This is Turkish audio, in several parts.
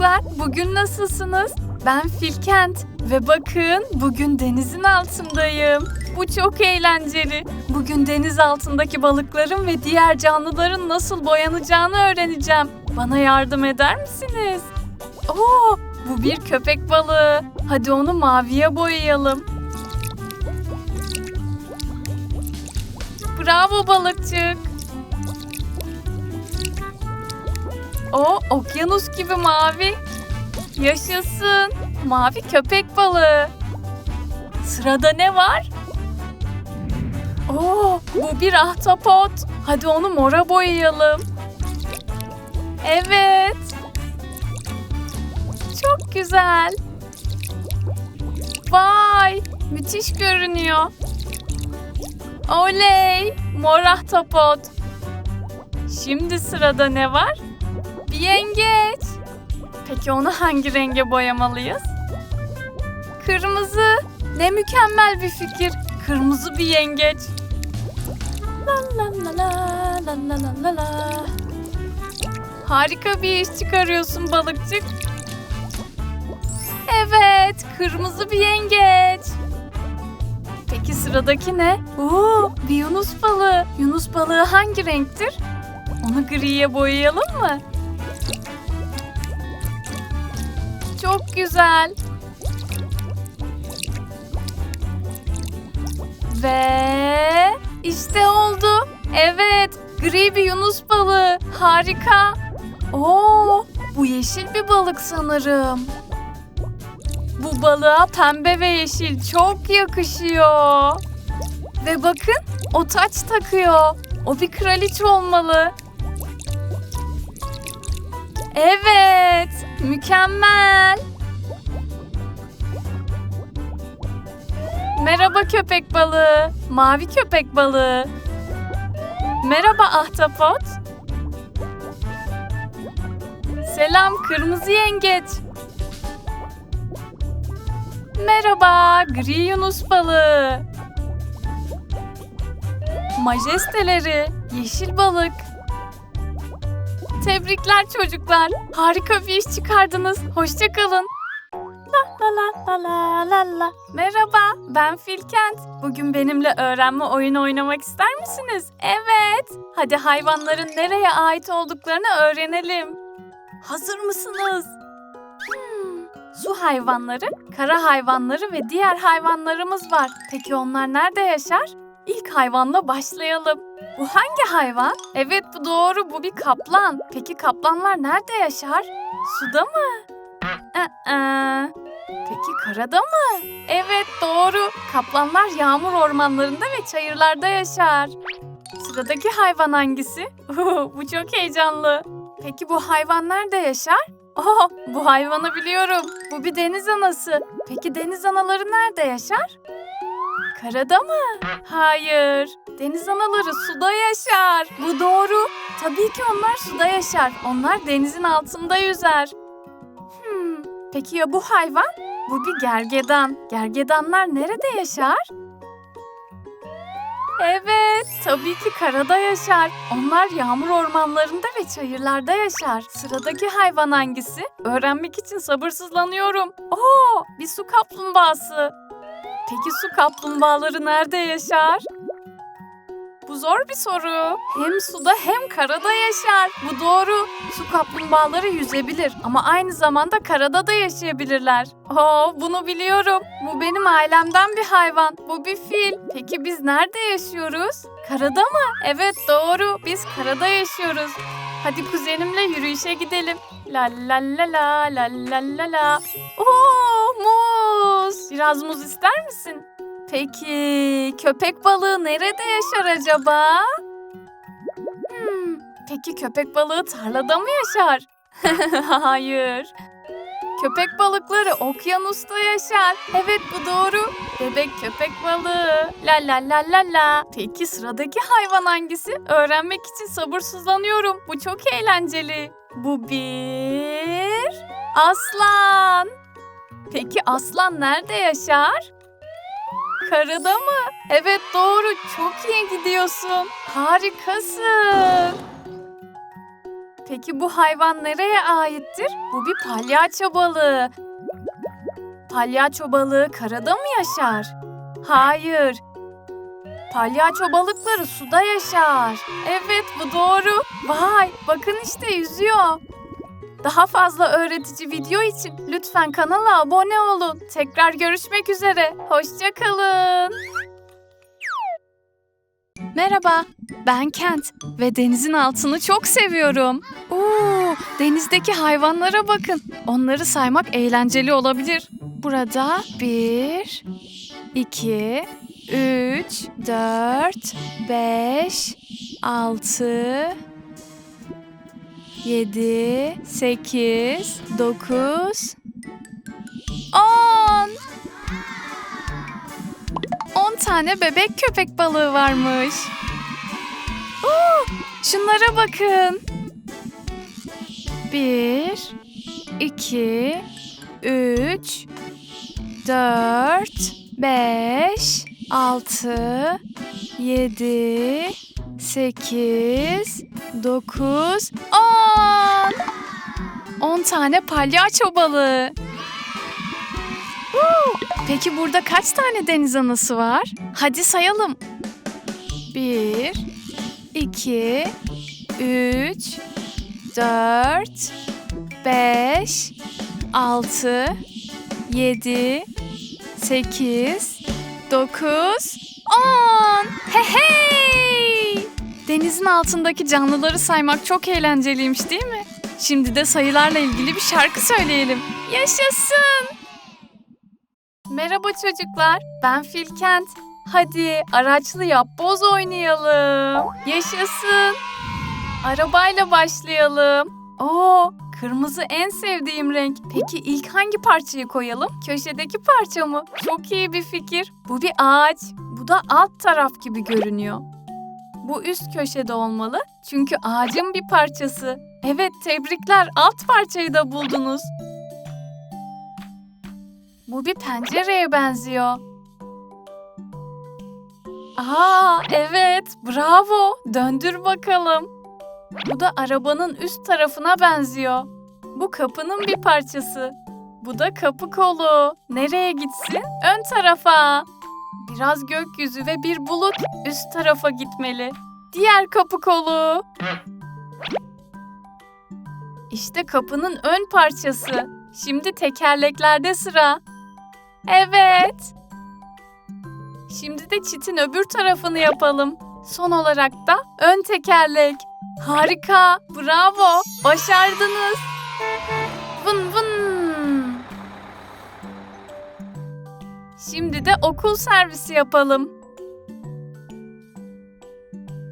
çocuklar, bugün nasılsınız? Ben Filkent ve bakın bugün denizin altındayım. Bu çok eğlenceli. Bugün deniz altındaki balıkların ve diğer canlıların nasıl boyanacağını öğreneceğim. Bana yardım eder misiniz? Oo, bu bir köpek balığı. Hadi onu maviye boyayalım. Bravo balıkçık. O okyanus gibi mavi. Yaşasın. Mavi köpek balığı. Sırada ne var? Oo, bu bir ahtapot. Hadi onu mora boyayalım. Evet. Çok güzel. Vay, müthiş görünüyor. Oley, mor ahtapot. Şimdi sırada ne var? yengeç. Peki onu hangi renge boyamalıyız? Kırmızı. Ne mükemmel bir fikir. Kırmızı bir yengeç. La la la la la la la la. Harika bir iş çıkarıyorsun balıkçık. Evet, kırmızı bir yengeç. Peki sıradaki ne? Oo, bir yunus balığı. Yunus balığı hangi renktir? Onu griye boyayalım mı? Çok güzel. Ve işte oldu. Evet, gri bir yunus balığı. Harika. Oo, bu yeşil bir balık sanırım. Bu balığa pembe ve yeşil çok yakışıyor. Ve bakın, o taç takıyor. O bir kraliçe olmalı. Evet, mükemmel. Merhaba köpek balığı, mavi köpek balığı. Merhaba ahtapot. Selam kırmızı yengeç. Merhaba gri yunus balığı. Majesteleri, yeşil balık. Tebrikler çocuklar. Harika bir iş çıkardınız. Hoşçakalın. La la la la la la. Merhaba, ben Filkent. Bugün benimle öğrenme oyunu oynamak ister misiniz? Evet. Hadi hayvanların nereye ait olduklarını öğrenelim. Hazır mısınız? Hmm, Su hayvanları, kara hayvanları ve diğer hayvanlarımız var. Peki onlar nerede yaşar? İlk hayvanla başlayalım. Bu hangi hayvan? Evet bu doğru bu bir kaplan. Peki kaplanlar nerede yaşar? Suda mı? Aa, peki karada mı? Evet doğru. Kaplanlar yağmur ormanlarında ve çayırlarda yaşar. Sıradaki hayvan hangisi? bu çok heyecanlı. Peki bu hayvan nerede yaşar? Oh, bu hayvanı biliyorum. Bu bir deniz anası. Peki deniz anaları nerede yaşar? Karada mı? Hayır. Deniz anaları suda yaşar. Bu doğru. Tabii ki onlar suda yaşar. Onlar denizin altında yüzer. Hmm, peki ya bu hayvan? Bu bir gergedan. Gergedanlar nerede yaşar? Evet, tabii ki karada yaşar. Onlar yağmur ormanlarında ve çayırlarda yaşar. Sıradaki hayvan hangisi? Öğrenmek için sabırsızlanıyorum. Oo, bir su kaplumbağası. Peki su kaplumbağaları nerede yaşar? Bu zor bir soru. Hem suda hem karada yaşar. Bu doğru. Su kaplumbağaları yüzebilir ama aynı zamanda karada da yaşayabilirler. Oo, bunu biliyorum. Bu benim ailemden bir hayvan. Bu bir fil. Peki biz nerede yaşıyoruz? Karada mı? Evet doğru. Biz karada yaşıyoruz. Hadi kuzenimle yürüyüşe gidelim. La la la la la la la la. Oo, muz. Biraz muz ister misin? Peki köpek balığı nerede yaşar acaba? Hmm, peki köpek balığı tarlada mı yaşar? Hayır. Köpek balıkları okyanusta yaşar. Evet bu doğru. Bebek köpek balığı. La la la la la. Peki sıradaki hayvan hangisi? Öğrenmek için sabırsızlanıyorum. Bu çok eğlenceli. Bu bir aslan. Peki aslan nerede yaşar? Karada mı? Evet doğru. Çok iyi gidiyorsun. Harikasın. Peki bu hayvan nereye aittir? Bu bir palyaço balığı. Palyaço balığı karada mı yaşar? Hayır. Palyaço balıkları suda yaşar. Evet bu doğru. Vay bakın işte yüzüyor. Daha fazla öğretici video için lütfen kanala abone olun. Tekrar görüşmek üzere. Hoşçakalın. Merhaba, ben Kent ve denizin altını çok seviyorum. Oo, denizdeki hayvanlara bakın. Onları saymak eğlenceli olabilir. Burada bir, iki, üç, dört, beş, altı, yedi, sekiz, dokuz, on. 10 tane bebek köpek balığı varmış. Oo, şunlara bakın. 1 2 3 4 5 6 7 8 9 10 10 tane palyaço balığı. Peki burada kaç tane deniz anası var? Hadi sayalım. Bir, iki, üç, dört, beş, altı, yedi, sekiz, dokuz, on. Hey hey! Denizin altındaki canlıları saymak çok eğlenceliymiş değil mi? Şimdi de sayılarla ilgili bir şarkı söyleyelim. Yaşasın! Merhaba çocuklar, ben Filkent. Hadi araçlı yapboz oynayalım. Yaşasın. Arabayla başlayalım. Oo, kırmızı en sevdiğim renk. Peki ilk hangi parçayı koyalım? Köşedeki parça mı? Çok iyi bir fikir. Bu bir ağaç. Bu da alt taraf gibi görünüyor. Bu üst köşede olmalı. Çünkü ağacın bir parçası. Evet, tebrikler. Alt parçayı da buldunuz. Bu bir pencereye benziyor. Aa, evet, bravo. Döndür bakalım. Bu da arabanın üst tarafına benziyor. Bu kapının bir parçası. Bu da kapı kolu. Nereye gitsin? Ön tarafa. Biraz gökyüzü ve bir bulut üst tarafa gitmeli. Diğer kapı kolu. İşte kapının ön parçası. Şimdi tekerleklerde sıra. Evet. Şimdi de çitin öbür tarafını yapalım. Son olarak da ön tekerlek. Harika, bravo, başardınız. Şimdi de okul servisi yapalım.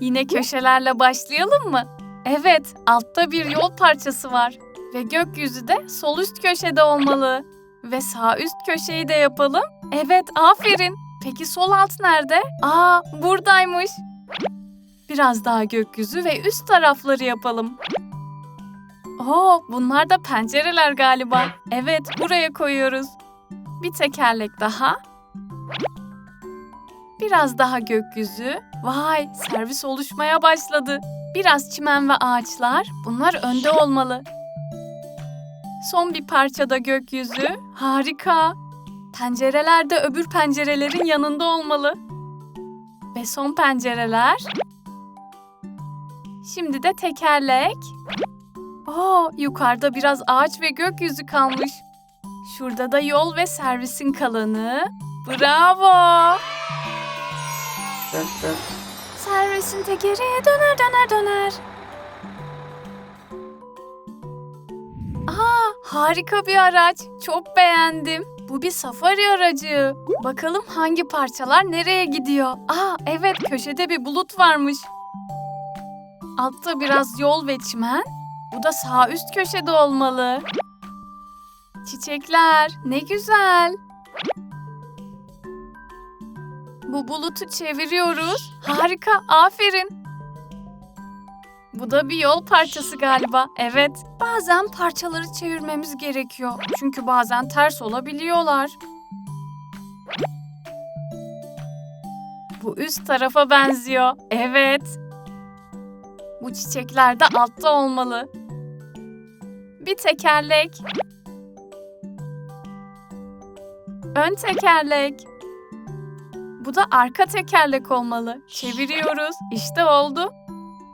Yine köşelerle başlayalım mı? Evet, altta bir yol parçası var ve gökyüzü de sol üst köşede olmalı. Ve sağ üst köşeyi de yapalım. Evet, aferin. Peki sol alt nerede? Aa, buradaymış. Biraz daha gökyüzü ve üst tarafları yapalım. Oo, bunlar da pencereler galiba. Evet, buraya koyuyoruz. Bir tekerlek daha. Biraz daha gökyüzü. Vay, servis oluşmaya başladı. Biraz çimen ve ağaçlar. Bunlar önde olmalı. Son bir parçada gökyüzü. Harika. Pencereler de öbür pencerelerin yanında olmalı. Ve son pencereler. Şimdi de tekerlek. Oo, yukarıda biraz ağaç ve gökyüzü kalmış. Şurada da yol ve servisin kalanı. Bravo. Servisin tekeri döner döner döner. Aa, harika bir araç. Çok beğendim. Bu bir safari aracı. Bakalım hangi parçalar nereye gidiyor? Aa, evet köşede bir bulut varmış. Altta biraz yol ve çimen. Bu da sağ üst köşede olmalı. Çiçekler, ne güzel. Bu bulutu çeviriyoruz. Harika, aferin. Bu da bir yol parçası galiba. Evet. Bazen parçaları çevirmemiz gerekiyor. Çünkü bazen ters olabiliyorlar. Bu üst tarafa benziyor. Evet. Bu çiçekler de altta olmalı. Bir tekerlek. Ön tekerlek. Bu da arka tekerlek olmalı. Çeviriyoruz. İşte oldu.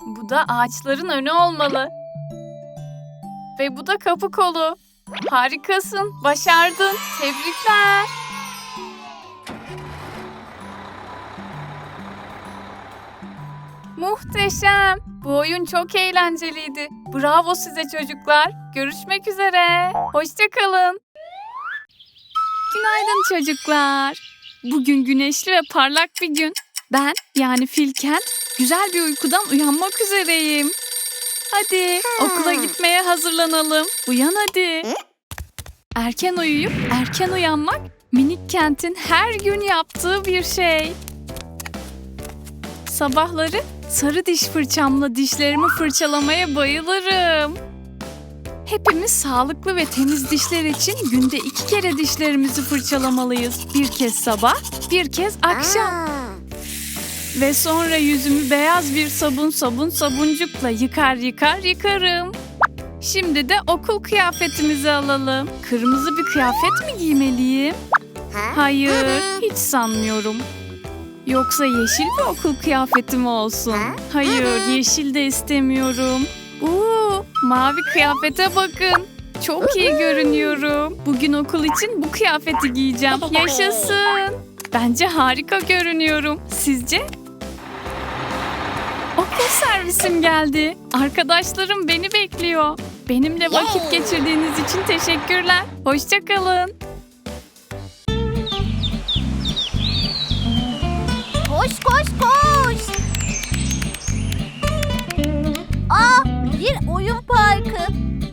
Bu da ağaçların önü olmalı. Ve bu da kapı kolu. Harikasın. Başardın. Tebrikler. Muhteşem. Bu oyun çok eğlenceliydi. Bravo size çocuklar. Görüşmek üzere. Hoşçakalın. Günaydın çocuklar. Bugün güneşli ve parlak bir gün. Ben yani Filken güzel bir uykudan uyanmak üzereyim. Hadi okula gitmeye hazırlanalım. Uyan hadi. Erken uyuyup erken uyanmak minik kentin her gün yaptığı bir şey. Sabahları sarı diş fırçamla dişlerimi fırçalamaya bayılırım. Hepimiz sağlıklı ve temiz dişler için günde iki kere dişlerimizi fırçalamalıyız. Bir kez sabah, bir kez akşam. Ve sonra yüzümü beyaz bir sabun sabun sabuncukla yıkar yıkar yıkarım. Şimdi de okul kıyafetimizi alalım. Kırmızı bir kıyafet mi giymeliyim? Hayır, hiç sanmıyorum. Yoksa yeşil bir okul kıyafeti mi olsun? Hayır, yeşil de istemiyorum. Mavi kıyafete bakın. Çok iyi görünüyorum. Bugün okul için bu kıyafeti giyeceğim. Yaşasın. Bence harika görünüyorum. Sizce? Okul servisim geldi. Arkadaşlarım beni bekliyor. Benimle vakit geçirdiğiniz için teşekkürler. Hoşçakalın.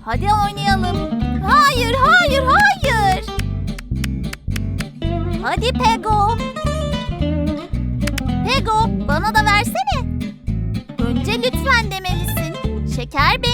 Hadi oynayalım. Hayır hayır hayır. Hadi Pego. Pego bana da versene. Önce lütfen demelisin. Şeker benim.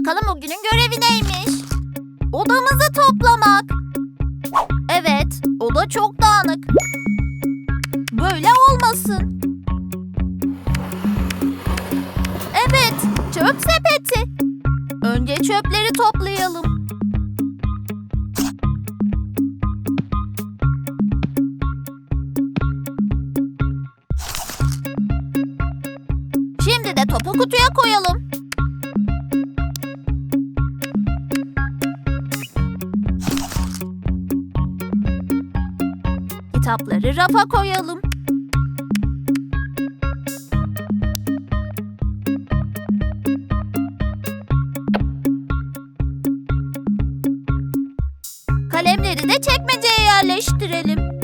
Bakalım bugünün görevi neymiş? Odamızı toplamak. Evet, oda çok dağınık. Böyle olmasın. Evet, çöp sepeti. Önce çöpleri toplayalım. Kitapları rafa koyalım. Kalemleri de çekmeceye yerleştirelim.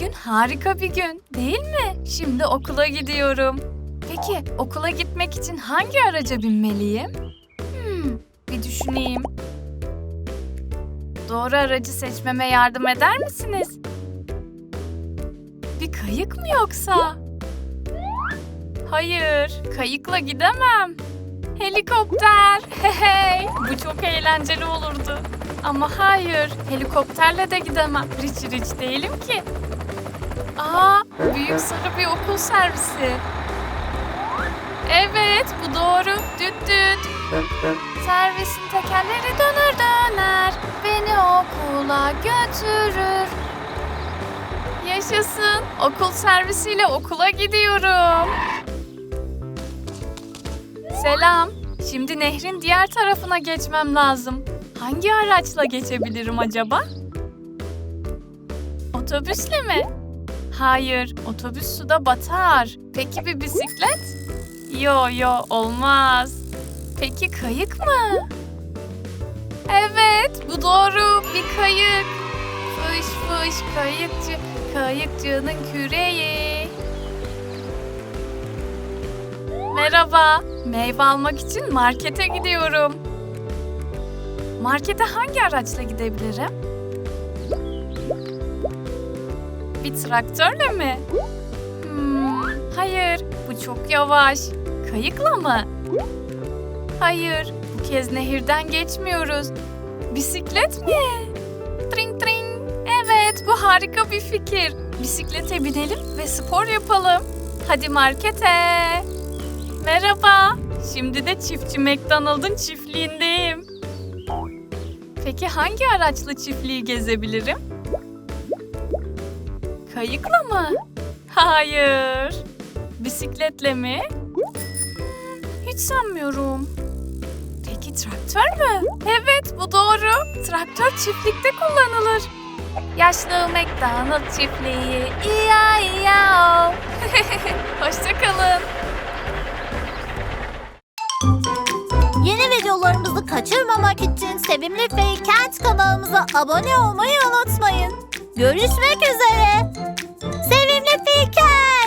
Bugün harika bir gün, değil mi? Şimdi okula gidiyorum. Peki, okula gitmek için hangi araca binmeliyim? Hmm, bir düşüneyim. Doğru aracı seçmeme yardım eder misiniz? Bir kayık mı yoksa? Hayır, kayıkla gidemem. Helikopter. Hey, bu çok eğlenceli olurdu. Ama hayır, helikopterle de gidemem. Rich rich değilim ki. Aa, büyük sarı bir okul servisi. Evet, bu doğru. Düt düt. Servisin tekerleri döner döner. Beni okula götürür. Yaşasın. Okul servisiyle okula gidiyorum. Selam. Şimdi nehrin diğer tarafına geçmem lazım. Hangi araçla geçebilirim acaba? Otobüsle mi? Hayır, otobüs suda batar. Peki bir bisiklet? Yo yo olmaz. Peki kayık mı? Evet, bu doğru. Bir kayık. Fış fış kayıkçı, kayıkçının küreği. Merhaba, meyve almak için markete gidiyorum. Markete hangi araçla gidebilirim? Bir traktörle mi? Hmm, hayır, bu çok yavaş. Kayıkla mı? Hayır, bu kez nehirden geçmiyoruz. Bisiklet mi? Tring tring. Evet, bu harika bir fikir. Bisiklete binelim ve spor yapalım. Hadi markete. Merhaba. Şimdi de çiftçi McDonald'ın çiftliğindeyim. Peki hangi araçla çiftliği gezebilirim? Kayıkla mı? Hayır. Bisikletle mi? Hiç sanmıyorum. Peki traktör mü? Evet bu doğru. Traktör çiftlikte kullanılır. Yaşlı McDonald çiftliği. İya iya. Hoşçakalın. Yeni videolarımızı kaçırmamak için Sevimli Faykent kanalımıza abone olmayı unutmayın. Görüşmek üzere harika.